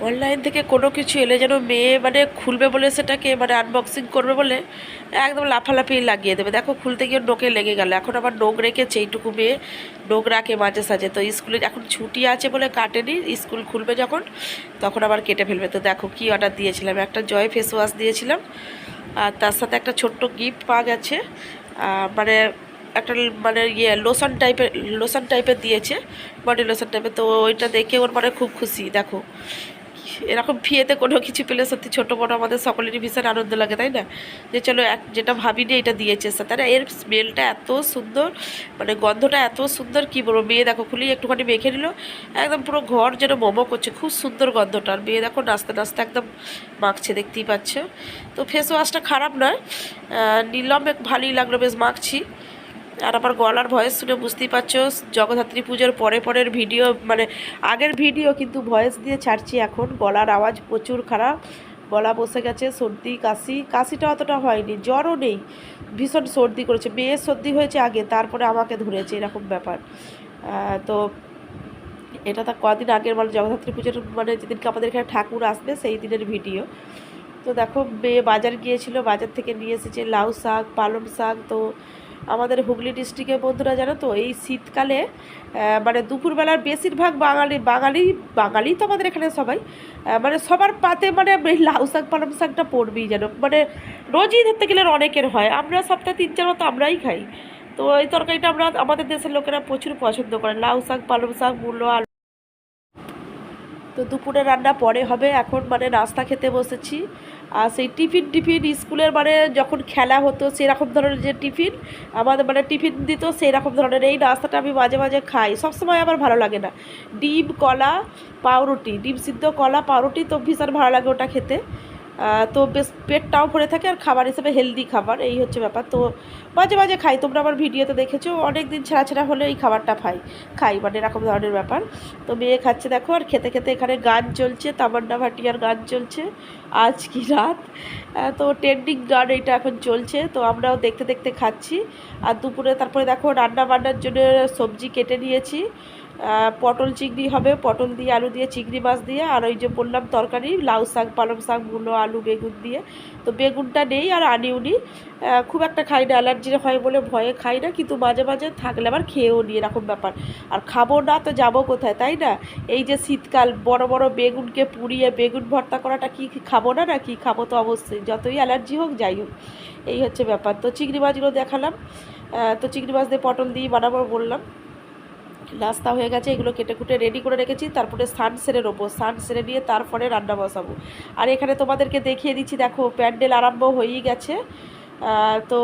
Online থেকে কোনো কিছু এলে যেন মেয়ে মানে খুলবে বলে সেটাকে মানে আনবক্সিং করবে বলে একদম লাফালাফি লাগিয়ে দেবে। দেখো, খুলতে গিয়ে নোকে লেগে গেল। এখন আবার নোক রেখেছে এইটুকু মেয়ে। নোক রাখে মাঝে সাঝে। তো স্কুলে এখন ছুটি আছে বলে কাটেনি। স্কুল খুলবে যখন, তখন আবার কেটে ফেলবে। তো দেখো কি অর্ডার দিয়েছিলাম। একটা জয় ফেস ওয়াশ দিয়েছিলাম। আর তার সাথে একটা ছোট্ট গিফট পাওয়া গেছে। মানে একটা মানে ইয়ে লোশন টাইপের লোশন টাইপের দিয়েছে। বডি লোশন টাইপের তো ওইটা দেখে ওর মানে খুব খুশি। দেখো এরকম ফিয়েতে কোনো কিছু পেলে সত্যি ছোটো বড়ো আমাদের সকলেরই ভীষণ আনন্দ লাগে, তাই না? যে চলো এক, যেটা ভাবিনি এটা দিয়েছে তাই না? এর স্মেলটা এত সুন্দর মানে গন্ধটা এত সুন্দর, কি বলব? মেয়ে দেখো খুলি একটুখানি মেখে নিল, একদম পুরো ঘর যেন মোমো করছে খুব সুন্দর গন্ধটা। আর মেয়ে দেখো নাচতে নাচতে একদম মাখছে, দেখতেই পাচ্ছ। তো ফেস ওয়াশটা খারাপ নয় নিলাম ভালোই লাগল, বেশ মাখছি। আর আমার গলার ভয়েস শুনে বুঝতেই পারছ, জগদ্ধাত্রী পুজোর পরে পরের ভিডিও মানে আগের ভিডিও কিন্তু ভয়েস দিয়ে ছাড়ছি এখন। গলার আওয়াজ প্রচুর খারাপ, গলা বসে গেছে, সর্দি, কাশি। কাশিটা অতটা হয়নি, জ্বরও নেই। ভীষণ সর্দি করেছে, মেয়ের সর্দি হয়েছে আগে, তারপরে আমাকে ধরেছে, এরকম ব্যাপার। তো এটা তো কদিন আগের মানে জগদ্ধাত্রী পুজোর মানে যেদিনকে আমাদের এখানে ঠাকুর আসবে, সেই দিনের ভিডিও তো দেখো, মেয়ে বাজার গিয়েছিল, বাজার থেকে নিয়ে এসেছে লাউ শাক, পালং শাক, তো আমাদের হুগলি ডিস্ট্রিক্টের বন্ধুরা জানো তো, এই শীতকালে মানে দুপুরবেলার বেশিরভাগ বাঙালি বাঙালি বাঙালি তো আমাদের এখানে সবাই মানে সবার পাতে মানে লাউ শাক, পালং শাকটা পড়বেই যেন। মানে রোজই ধরতে গেলে অনেকের হয়, আমরা সপ্তাহে তিন চার মতো আমরাই খাই। তো এই তরকারিটা আমরা, আমাদের দেশের লোকেরা প্রচুর পছন্দ করে লাউ শাক, পালং শাক মূল্য আলু তো দুপুরে রান্না পরে হবে। এখন মানে নাস্তা খেতে বসেছি। আর সেই টিফিন টিফিন স্কুলের মানে যখন খেলা হতো সেরকম ধরনের যে টিফিন, আমাদের মানে টিফিন দিত সেরকম ধরনের। এই নাস্তাটা আমি মাঝে মাঝে খাই। সবসময় আমার ভালো লাগে না। ডিম, কলা, পাউরুটি। ডিম সিদ্ধ কলা, পাউরুটি তো ভীষণ ভালো লাগে ওটা খেতে। তো বেশ পেটটাও ভরে থাকে আর খাবার হিসেবে হেলদি খাবার, এই হচ্ছে ব্যাপার। তো মাঝে মাঝে খাই, তোমরা আমার ভিডিওতে দেখেছ অনেক দিন ছাড়া ছাড়া হলে এই খাবারটা খাই খাই মানে এরকম ধরনের ব্যাপার। তো মেয়ে খাচ্ছে দেখো, আর খেতে খেতে এখানে গান চলছে, তামান্না ভাটিয়ার গান চলছে, আজ কি রাত? তো ট্রেন্ডিং গান এইটা এখন চলছে, তো আমরাও দেখতে দেখতে খাচ্ছি। আর দুপুরে তারপরে দেখো রান্না বান্নার জন্য সবজি কেটে নিয়েছি পটল চিংড়ি হবে পটল দিয়ে আলু দিয়ে চিংড়ি মাছ দিয়ে আর ওই যে বললাম তরকারি লাউ শাক পালং শাক মূলো আলু বেগুন দিয়ে। তো বেগুনটা নেই আর আনিও নি আহ, খুব একটা খাই না অ্যালার্জি হয় বলে ভয়ে খাই না কিন্তু মাঝে মাঝে থাকলে আবার খেয়েও নি এরকম ব্যাপার। আর খাব না তো যাব কোথায় তাই না? এই যে শীতকাল বড় বড় বেগুনকে পুড়িয়ে বেগুন ভর্তা করাটা কি খাব না না কি খাব তো অবশ্যই যতই অ্যালার্জি হোক যাই হোক। এই হচ্ছে ব্যাপার। তো চিংড়ি মাছগুলো দেখালাম। তো চিংড়ি মাছ দিয়ে পটল দিয়ে বানাবো বললাম। নাস্তা হয়ে গেছে এগুলো কেটে কুটে রেডি করে রেখেছি তারপরে সান সেরে নেব। সান সেরে নিয়ে তারপরে রান্না বসাবো। আর এখানে তোমাদেরকে দেখিয়ে দিচ্ছি দেখো প্যান্ডেল আরম্ভ হয়েই গেছে। তো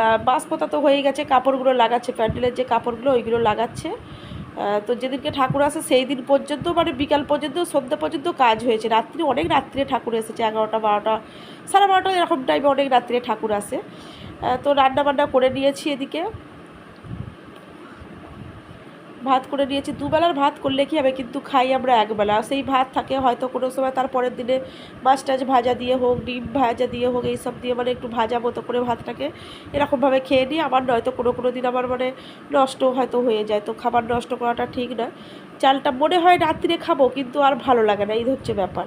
আহ, বাঁশ পোতা তো হয়ে গেছে কাপড়গুলো লাগাচ্ছে প্যান্ডেলের যে কাপড়গুলো ওইগুলো লাগাচ্ছে। তো যেদিনকে ঠাকুর আসে সেই দিন পর্যন্ত মানে বিকাল পর্যন্ত সন্ধ্যা পর্যন্ত কাজ হয়েছে। রাত্রি অনেক রাত্রে ঠাকুর এসেছে এগারোটা বারোটা সাড়ে বারোটা এরকম টাইমে অনেক রাত্রে ঠাকুর আসে। তো রান্না বান্না করে নিয়েছি এদিকে। ভাত করে নিয়েছি, দুবেলার ভাত করলে কি হবে? কিন্তু খাই আমরা একবেলা। সেই ভাত থাকে হয়তো কোনো সময় তার পরের দিনে মাছ টাছ ভাজা দিয়ে হোক, ডিম ভাজা দিয়ে হোক, এইসব দিয়ে মানে একটু ভাজা মতো করে ভাতটাকে এরকমভাবে খেয়ে নিই। আবার নয়তো কোনো কোনো দিন আমার মানে নষ্ট হয়তো হয়ে যায়। তো খাবার নষ্ট করাটা ঠিক না। চালটা মনে হয় রাত্রিরে খাব, কিন্তু আর ভালো লাগে না। এই হচ্ছে ব্যাপার।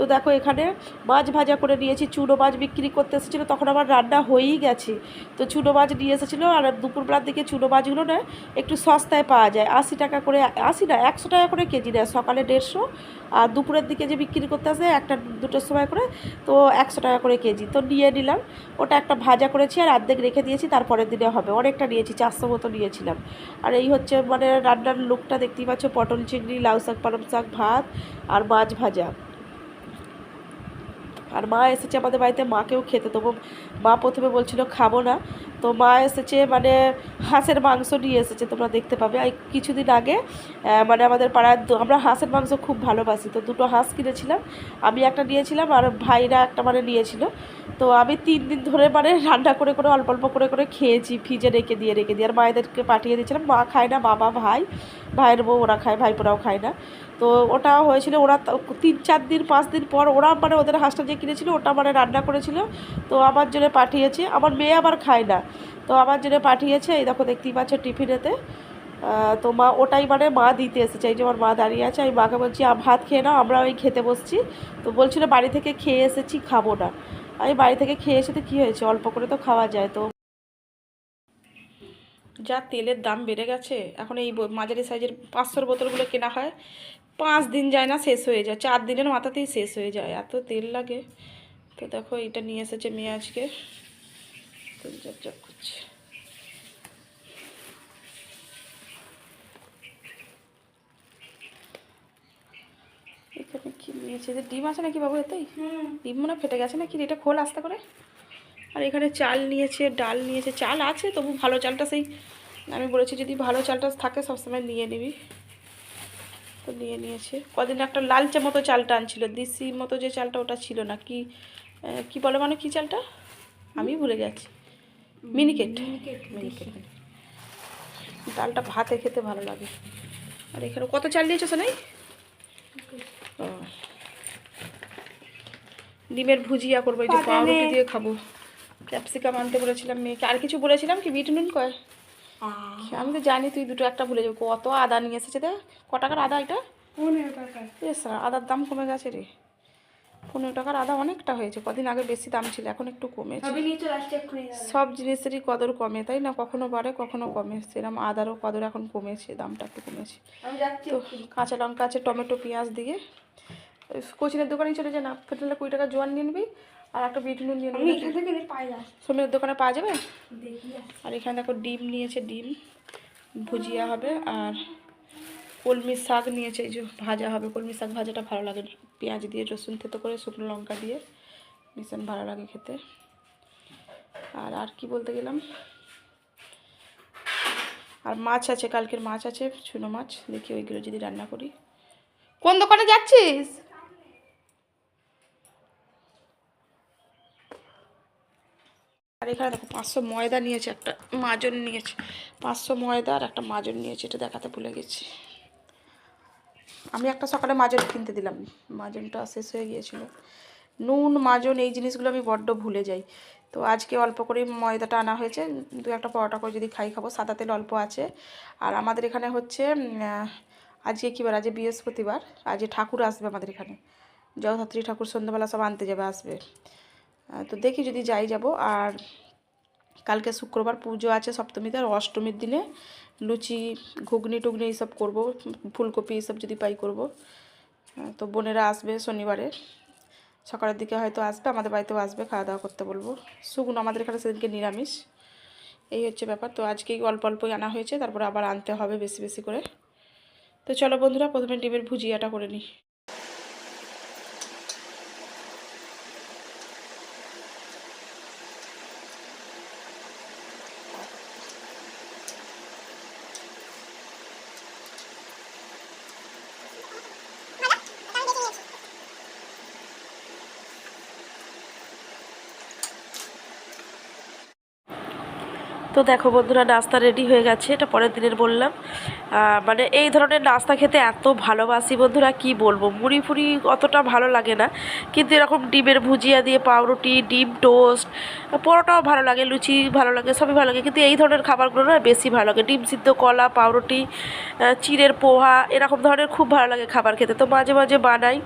তো দেখো এখানে মাছ ভাজা করে নিয়েছি, চুনো মাছ বিক্রি করতে এসেছিল, তখন আমার রান্না হয়েই গেছে। তো চুনো মাছ নিয়ে এসেছিল, আর দুপুরবেলার দিকে চুনো মাছগুলো না একটু সস্তায় পাওয়া যায়, আশি টাকা করে, আশি না, একশো টাকা করে কেজি নেয় সকালে দেড়শো, আর দুপুরের দিকে যে বিক্রি করতে আসে, একটা দুটোর সময় করে, তো একশো টাকা করে কেজি। তো নিয়ে নিলাম, ওটা একটা ভাজা করেছি, আর অর্ধেক রেখে দিয়েছি, তারপরের দিনে হবে, অনেকটা নিয়েছি, চারশো মতো নিয়েছিলাম। আর এই হচ্ছে মানে রান্নার লুকটা দেখতেই পাচ্ছ, পটল চিংড়ি, লাউ শাক, পালং শাক, ভাত, আর মাছ ভাজা। আর মা এসেছে আমাদের বাড়িতে মাকেও খেতে দেবো। মা প্রথমে বলছিল খাব না। তো মা এসেছে মানে হাঁসের মাংস নিয়ে এসেছে, তোমরা দেখতে পাবে। আর কিছুদিন আগে মানে আমাদের পাড়ার আমরা হাঁসের মাংস খুব ভালোবাসি, তো দুটো হাঁস কিনেছিলাম। আমি একটা নিয়েছিলাম আর ভাইরা একটা মানে নিয়েছিল। তো আমি তিন দিন ধরে মানে রান্না করে করে, অল্প অল্প করে করে খেয়েছি, ফ্রিজে রেখে দিয়ে রেখে দিয়ে। আর মায়েদেরকে পাঠিয়ে দিয়েছিলাম, মা খায় না, বাবা ভাই, ভাইয়ের বউ ওরা খায়, ভাইপোরাও খায় না। তো ওটা হয়েছিল, ওরা তিন চার দিন, পাঁচ দিন পর ওরা মানে ওদের হাঁসটা যে কিনেছিল, ওটা মানে রান্না করেছিল। তো আমার জন্য পাঠিয়েছে, আমার মেয়ে আবার খায় না। তো আমার জন্য পাঠিয়েছে, এই দেখো দেখতেই পাচ্ছ টিফিনেতে তো মা, ওটাই মানে মা দিতে এসেছে, এই যে আমার মা দাঁড়িয়ে আছে, আমি মাকে বলছি ভাত খেয়ে নাও আমরা ওই খেতে বসছি। তো বলছিল, বাড়ি থেকে খেয়ে এসেছি, খাব না। আমি বাড়ি থেকে খেয়ে এসে তো কী হয়েছে, অল্প করে তো খাওয়া যায়, তো যা তেলের দাম বেড়ে গেছে, এখন এই মাঝারি সাইজের পাঁচশোর বোতলগুলো কেনা হয়, পাঁচ দিন যায় না, শেষ হয়ে যায়, চার দিনের মাথাতেই শেষ হয়ে যায়, এত তেল লাগে। তো দেখো এটা নিয়ে এসেছে মেয়ে আজকে। করছে। এখানে কি নিয়েছে? যে ডিম আছে নাকি বাবু এতেই? ডিম মনে ফেটে গেছে নাকি? এটা খোল আস্তে করে। আর এখানে চাল নিয়েছে ডাল নিয়েছে। চাল আছে তবু ভালো চালটা সেই আমি বলেছি যদি ভালো চালটা থাকে সবসময় নিয়ে নিবি। তো নিয়ে নিয়েছে। কদিন একটা লালচে মতো চালটা আনছিল। দিসি মতো যে চালটা ওটা ছিল না। কি কি বলে মানে কি চালটা? আমি ভুলে গেছি। মিনিকেট? মিনিকেট ডালটা ভাতে খেতে ভালো লাগে। আর এখানে কত চাল নিয়েছো শোনাই ও। ডিমের ভুজিয়া করব এই যে পাউরুটি দিয়ে খাব। ক্যাপসিকাম আনতে বলেছিলাম মেয়েকে। আর কিছু বলেছিলাম কি বিট নুন কয়? আমি তো জানি তুই দুটো একটা ভুলে যাব। কত আদা নিয়ে এসেছে দেখ। ক টাকার আদা এটা? আদার দাম কমে গেছে রে। পনেরো টাকার আদা অনেকটা হয়েছে কদিন আগে বেশি দাম ছিল এখন একটু কমেছে। সব জিনিসেরই কদর কমে তাই না? কখনো বাড়ে কখনো কমে। সেরকম আদারও কদর এখন কমেছে দামটা একটু কমেছে। তো কাঁচা লঙ্কা আছে টমেটো পেঁয়াজ দিয়ে। কোচিনের দোকানে চলে যা না পেট্রোলে কুড়ি টাকা জোয়ান নিয়ে নিবি আর একটা বিট নুন নিয়ে নিবি। সমীর দোকানে পাওয়া যাবে? আর এখানে দেখো ডিম নিয়েছে ডিম। ভুজিয়া হবে আর কলমি শাক নিয়েছে, এই যে ভাজা হবে, কলমি শাক ভাজাটা ভালো লাগে পেঁয়াজ দিয়ে, রসুন থেতো করে, শুকনো লঙ্কা দিয়ে, ভীষণ ভালো লাগে খেতে। আর আর কি বলতে গেলাম? আর মাছ আছে, কালকের মাছ আছে, চুনো মাছ। দেখি ওইগুলো যদি রান্না করি। কোন দোকানে যাচ্ছিস? আর এখানে দেখো, পাঁচশো ময়দা নিয়েছে একটা, মাজন নিয়েছে। পাঁচশো ময়দা আর একটা মাজন নিয়েছে, এটা দেখাতে ভুলে গেছি। আমি একটা সকালে মাজন কিনতে দিলাম। মাজনটা শেষ হয়ে গিয়েছিল। নুন, মাজন এই জিনিসগুলো আমি বড্ড ভুলে যাই। তো আজকে অল্প করেই ময়দাটা আনা হয়েছে। দু একটা পরোটা করে যদি খাই খাব, সাদা তেল অল্প আছে। আর আমাদের এখানে হচ্ছে আজকে কী বার? আজকে বৃহস্পতিবার। আজকে ঠাকুর আসবে আমাদের এখানে। জগদ্ধাত্রী ঠাকুর সন্ধ্যাবেলা সব আনতে যাবে, আসবে। তো দেখি যদি যাই যাব। আর কালকে শুক্রবার পুজো আছে সপ্তমীতে আর অষ্টমীর দিনে লুচি, ঘুগনি টুগনি এইসব করব, ফুলকপি এইসব যদি পাই করব। তো বোনেরা আসবে শনিবারে। সকালের দিকে হয়তো আসবে, আমাদের বাড়িতেও আসবে, খাওয়া দাওয়া করতে বলব। শুকনো আমাদের এখানে সেদিনকে নিরামিষ। এই হচ্ছে ব্যাপার। তো আজকেই অল্প অল্পই আনা হয়েছে, তারপরে আবার আনতে হবে বেশি বেশি করে। তো চলো বন্ধুরা, প্রথমে ডিমের ভুজিয়াটা করে নিই। তো দেখো বন্ধুরা, নাস্তা রেডি হয়ে গেছে, এটা পরের দিনের বললাম। মানে এই ধরনের নাস্তা খেতে এত ভালোবাসি বন্ধুরা, কি বলব? মুড়ি ফুড়ি অতটা ভালো লাগে না, কিন্তু এরকম ডিমের ভুজিয়া দিয়ে পাউরুটি, ডিম টোস্ট, পরোটাও ভালো লাগে, লুচি ভালো লাগে, সবই ভালো লাগে, কিন্তু এই ধরনের খাবারগুলো না বেশি ভালো লাগে। ডিম সিদ্ধ কলা, পাউরুটি চিড়ের পোহা, এরকম ধরনের খুব ভালো লাগে খাবার খেতে। তো মাঝে মাঝে বানাই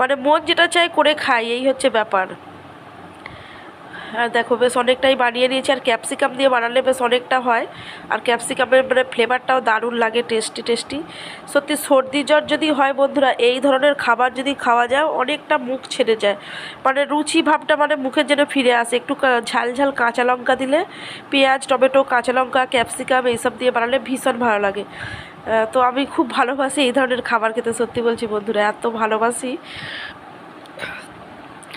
মানে মন যেটা চাই করে খাই, এই হচ্ছে ব্যাপার। আর দেখো, বেশ অনেকটাই বানিয়ে নিয়েছি। আর ক্যাপসিকাম দিয়ে বানালে বেশ অনেকটা হয়। আর ক্যাপসিকামের মানে ফ্লেভারটাও দারুণ লাগে টেস্টি টেস্টি সত্যি, সর্দি জ্বর যদি হয় বন্ধুরা, এই ধরনের খাবার যদি খাওয়া যায়, অনেকটা মুখ ছেড়ে যায়। মানে রুচি ভাবটা মানে মুখের যেন ফিরে আসে। একটু ঝাল ঝাল কাঁচা লঙ্কা দিলে, পেঁয়াজ, টমেটো, কাঁচা লঙ্কা ক্যাপসিকাম এইসব দিয়ে বানালে ভীষণ ভালো লাগে। তো আমি খুব ভালোবাসি এই ধরনের খাবার খেতে, সত্যি বলছি বন্ধুরা, এত ভালোবাসি।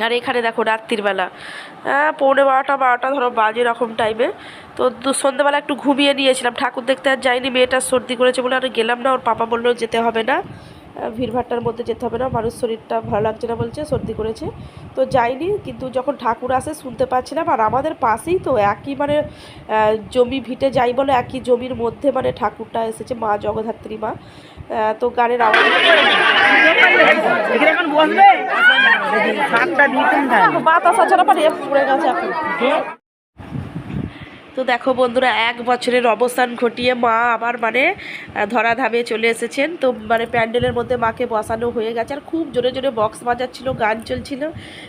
আর এখানে দেখো রাত্রির বেলা। হ্যাঁ পৌনে বারোটা বারোটা ধরো বাজে রকম টাইমে তো সন্ধ্যেবেলা একটু ঘুমিয়ে নিয়েছিলাম। ঠাকুর দেখতে আর যাইনি, মেয়েটা সর্দি করেছে বলে আর গেলাম না। ওর পাপা বলল যেতে হবে না। ভিড়ভাট্টার মধ্যে যেতে হবে না মানুষ শরীরটা ভালো লাগছে না বলছে সর্দি করেছে। তো যাইনি কিন্তু যখন ঠাকুর আসে শুনতে পাচ্ছিলাম আর আমাদের পাশেই তো একই মানে জমি ভিটে যাই বলে একই জমির মধ্যে মানে ঠাকুরটা এসেছে মা জগদ্ধাত্রী মা। তো গানের আওয়াজ বাতাস আছে না পারে পুড়ে গেছে এখন। তো দেখো বন্ধুরা এক বছরের অবস্থান ঘটিয়ে মা আবার মানে আহ, ধরাধামে চলে এসেছেন। তো মানে প্যান্ডেলের মধ্যে মাকে বসানো হয়ে গেছে। আর খুব জোরে জোরে বক্স বাজাচ্ছিল গান চলছিল।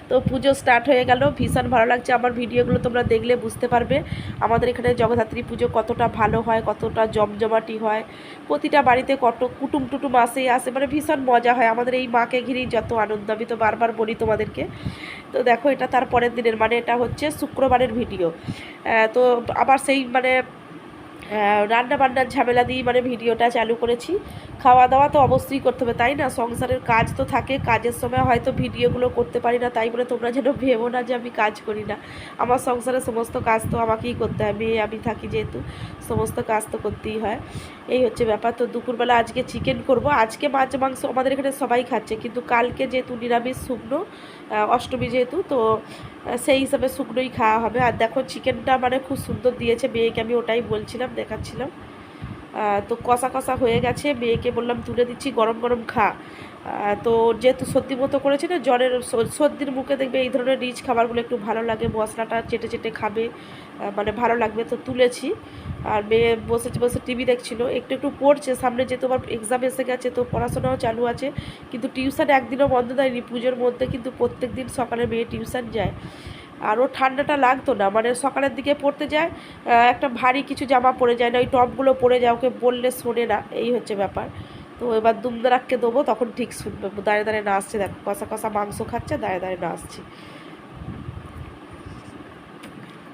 তো পুজো স্টার্ট হয়ে গেল। ভীষণ ভালো লাগছে আমার ভিডিওগুলো তোমরা দেখলে বুঝতে পারবে আমাদের এখানে জগদ্ধাত্রী পুজো কতটা ভালো হয় কতটা জমজমাটি হয়। প্রতিটা বাড়িতে কত কুটুম টুটুম আসে আসে। মানে ভীষণ মজা হয় আমাদের এই মাকে ঘিরেই যত আনন্দ। আমি তো বারবার বলি তোমাদেরকে। তো দেখো এটা তার পরের দিনের মানে এটা হচ্ছে শুক্রবারের ভিডিও তো আবার সেই মানে রান্না বান্নার ঝামেলা দিয়ে মানে ভিডিওটা চালু করেছি। খাওয়া দাওয়া তো অবশ্যই করতে হবে, তাই না? সংসারের কাজ তো থাকে, কাজের সময় হয়তো ভিডিওগুলো করতে পারি না, তাই বলে তোমরা যেন ভেবো না যে আমি কাজ করি না। আমার সংসারের সমস্ত কাজ তো আমাকেই করতে হয়, মেয়ে আমি থাকি যেহেতু, সমস্ত কাজ তো করতেই হয়। এই হচ্ছে ব্যাপার। তো দুপুরবেলা আজকে চিকেন করব। আজকে মাছ, মাংস আমাদের এখানে সবাই খাচ্ছে, কিন্তু কালকে যেহেতু নিরামিষ শুকনো অষ্টমী যেহেতু, তো সেই হিসাবে শুকনোই খাওয়া হবে। আর দেখো চিকেনটা মানে খুব সুন্দর দিয়েছে মেয়েকে, আমি ওটাই বলছিলাম, দেখাচ্ছিলাম। তো কষা কষা হয়ে গেছে, মেয়েকে বললাম, তুলে দিচ্ছি, গরম গরম খা। তো যেহেতু সর্দি মতো করেছে না জ্বরের সর্দির মুখে দেখবে এই ধরনের রিচ খাবারগুলো একটু ভালো লাগে, মশলাটা চেটে চেটে খাবে মানে ভালো লাগবে তো তুলেছি। আর মেয়ে বসে বসে টিভি দেখছিল, একটু একটু পড়ছে, সামনে যেহেতু আবার এক্সাম এসে গেছে, তো পড়াশোনাও চালু আছে, কিন্তু টিউশন একদিনও বন্ধ দেয়নি, পুজোর মধ্যে কিন্তু প্রত্যেক দিন সকালে মেয়ে টিউশন যায়। আর ও ঠান্ডাটা লাগতো না মানে সকালের দিকে পড়তে যায় একটা ভারী কিছু জামা পরে যায় না, ওই টপগুলো পরে যায়, ওকে বললে শোনে না, এই হচ্ছে ব্যাপার। তো এবার দুমদারাককে দেবো, তখন ঠিক শুনবে দাঁড়িয়ে দাঁড়িয়ে নাচছে দেখো, কষা কষা মাংস খাচ্ছে, দাঁড়িয়ে দাঁড়িয়ে নাচছে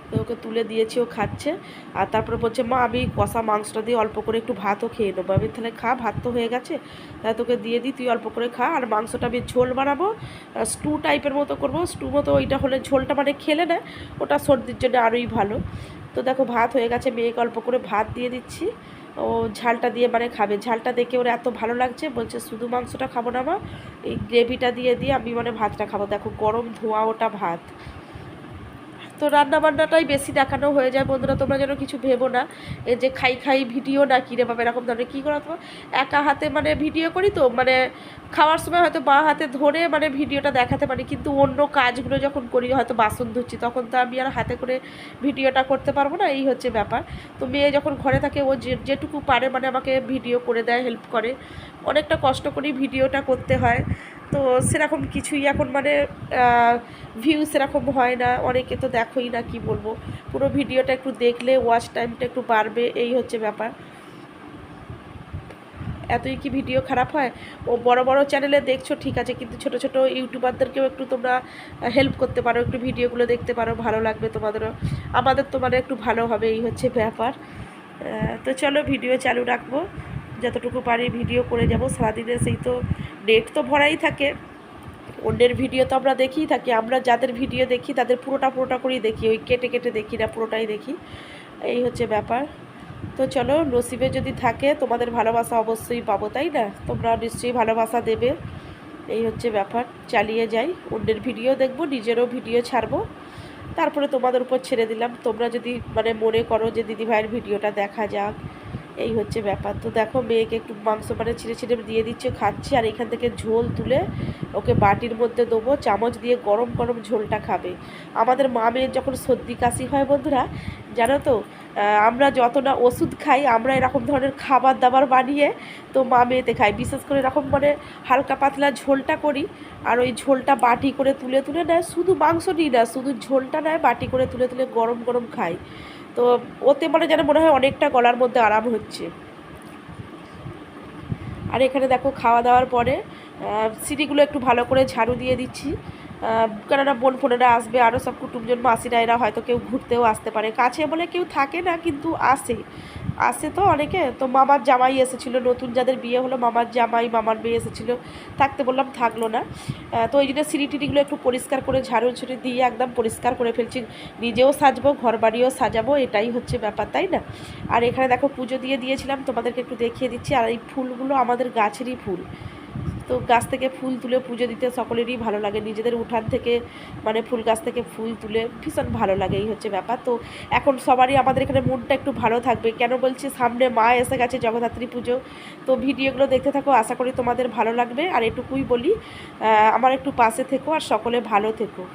তো ওকে তুলে দিয়েছি, ও খাচ্ছে। আর তারপরে বলছে, মা, আমি কষা মাংসটা দিয়ে অল্প করে একটু ভাতও খেয়ে নেব। আমি তাহলে খা, ভাত তো হয়ে গেছে। তাই তোকে দিয়ে দিই, তুই অল্প করে খা। আর মাংসটা আমি ঝোল বানাবো স্টু টাইপের মতো করব। স্টু মতো ওইটা হলে ঝোলটা মানে খেলে না, ওটা সর্দির জন্য আরোই ভালো। তো দেখো, ভাত হয়ে গেছে, মেয়েকে অল্প করে ভাত দিয়ে দিচ্ছি। ও ঝালটা দিয়ে মানে খাবে। ঝালটা দেখে ওর এত ভালো লাগছে, বলছে, শুধু মাংসটা খাব না মা, এই গ্রেভিটা দিয়ে দিয়ে আমি মানে ভাতটা খাব। দেখো, গরম ধোয়া ওটা ভাত। তো রান্না বান্নাটাই বেশি দেখানো হয়ে যায়। বন্ধুরা, তোমরা যেন কিছু ভেবো না যে খাই খাই ভিডিও না কিনে পাবে এরকম ধরনের কী করা তোমার? একা হাতে মানে ভিডিও করি তো মানে খাওয়ার সময় হয়তো বা হাতে ধরে মানে ভিডিওটা দেখাতে পারি, কিন্তু অন্য কাজগুলো যখন করি, হয়তো বাসন ধুচ্ছি, তখন তো আমি আর হাতে করে ভিডিওটা করতে পারব না, এই হচ্ছে ব্যাপার। তো মেয়ে যখন ঘরে থাকে, ও যে, যেটুকু পারে মানে আমাকে ভিডিও করে দেয়, হেল্প করে। অনেকটা কষ্ট করেই ভিডিওটা করতে হয়। তো সেরকম কিছুই এখন মানে ভিউ সেরকম হয় না। অনেকে তো দেখোই না কি বলব। পুরো ভিডিওটা একটু দেখলে ওয়াচ টাইমটা একটু বাড়বে, এই হচ্ছে ব্যাপার। এতই কি ভিডিও খারাপ হয়? ও বড় বড় চ্যানেলে দেখছ, ঠিক আছে, কিন্তু ছোট ছোট ইউটিউবারদেরকেও একটু তোমরা হেল্প করতে পারো, একটু ভিডিওগুলো দেখতে পারো, ভালো লাগবে তোমাদেরও। আমাদের তো মানে একটু ভালো হবে, এই হচ্ছে ব্যাপার। তো চলো ভিডিও চালু রাখব। যতটুকু পারি ভিডিও করে যাব। সারাদিনে সেই তো নেট তো ভরাই থাকে। অন্যের ভিডিও তো আমরা দেখেই থাকি। আমরা যাদের ভিডিও দেখি, তাদের পুরোটা পুরোটা করেই দেখি। ওই কেটে কেটে দেখি না, পুরোটাই দেখি। এই হচ্ছে ব্যাপার। তো চলো, নসিবে যদি থাকে, তোমাদের ভালোবাসা অবশ্যই পাবো, তাই না? তোমরা নিশ্চয়ই ভালোবাসা দেবে। এই হচ্ছে ব্যাপার। চালিয়ে যাই। অন্যের ভিডিও দেখব, নিজেরও ভিডিও ছাড়বো। তারপরে তোমাদের উপর ছেড়ে দিলাম। তোমরা যদি মানে মনে করো যে দিদিভাইয়ের ভিডিওটা দেখা যাক। এই হচ্ছে ব্যাপার। তো দেখো, মেয়েকে একটু মাংস মানে ছিঁড়ে ছিঁড়ে দিয়ে দিচ্ছে, খাচ্ছে, আর এখান থেকে ঝোল তুলে ওকে বাটির মধ্যে দেবো, চামচ দিয়ে গরম গরম ঝোলটা খাবে। আমাদের মা মেয়ের যখন সর্দি কাশি হয় বন্ধুরা, জানো তো আমরা যত না ওষুধ খাই, আমরা এরকম ধরনের খাবার দাবার বানিয়ে তো মা মেয়েতে খাই। বিশেষ করে এরকম মানে হালকা পাতলা ঝোলটা করি, আর ওই ঝোলটা বাটি করে তুলে তুলে নেয়, শুধু মাংস নিই না, শুধু ঝোলটা নেয়, বাটি করে তুলে তুলে গরম গরম খাই। তো ওতে মানে যেন মনে হয় অনেকটা গলার মধ্যে আরাম হচ্ছে। আর এখানে দেখো খাওয়া দাওয়ার পরে সিঁড়িগুলো একটু ভালো করে ঝাড়ু দিয়ে দিচ্ছি। কেননা বোন ফোনেরা আসবে আরও সব কুটুমজন মাসিরা এরা হয়তো কেউ ঘুরতেও আসতে পারে। কাছে বলে কেউ থাকে না, কিন্তু আসে। আসে তো অনেকে। তো মামার জামাই এসেছিল, নতুন যাদের বিয়ে হলো, মামার জামাই, মামার মেয়ে এসেছিল। থাকতে বললাম, থাকল না। তো ওই জন্য সিঁড়ি টিড়িগুলো একটু পরিষ্কার করে ঝাড়ু ঝুড়ি দিয়ে একদম পরিষ্কার করে ফেলছি। নিজেও সাজবো ঘর বাড়িও সাজাবো, এটাই হচ্ছে ব্যাপার, তাই না? আর এখানে দেখো, পুজো দিয়ে দিয়েছিলাম, তোমাদেরকে একটু দেখিয়ে দিচ্ছি। আর এই ফুলগুলো আমাদের গাছেরই ফুল। তো গাছ থেকে ফুল তুলে পুজো দিতে সকলেরই ভালো লাগে। নিজেদের উঠান থেকে মানে ফুল গাছ থেকে ফুল তুলে ভীষণ ভালো লাগে, এই হচ্ছে ব্যাপার। তো এখন সবারই আমাদের এখানে মনটা একটু ভালো থাকবে। কেন বলছি সামনে মা এসে গেছে জগদ্ধাত্রী পুজো। তো ভিডিওগুলো দেখতে থাকো, আশা করি তোমাদের ভালো লাগবে। আর এটুকুই বলি আমার একটু পাশে থেকো আর সকলে ভালো থেকো।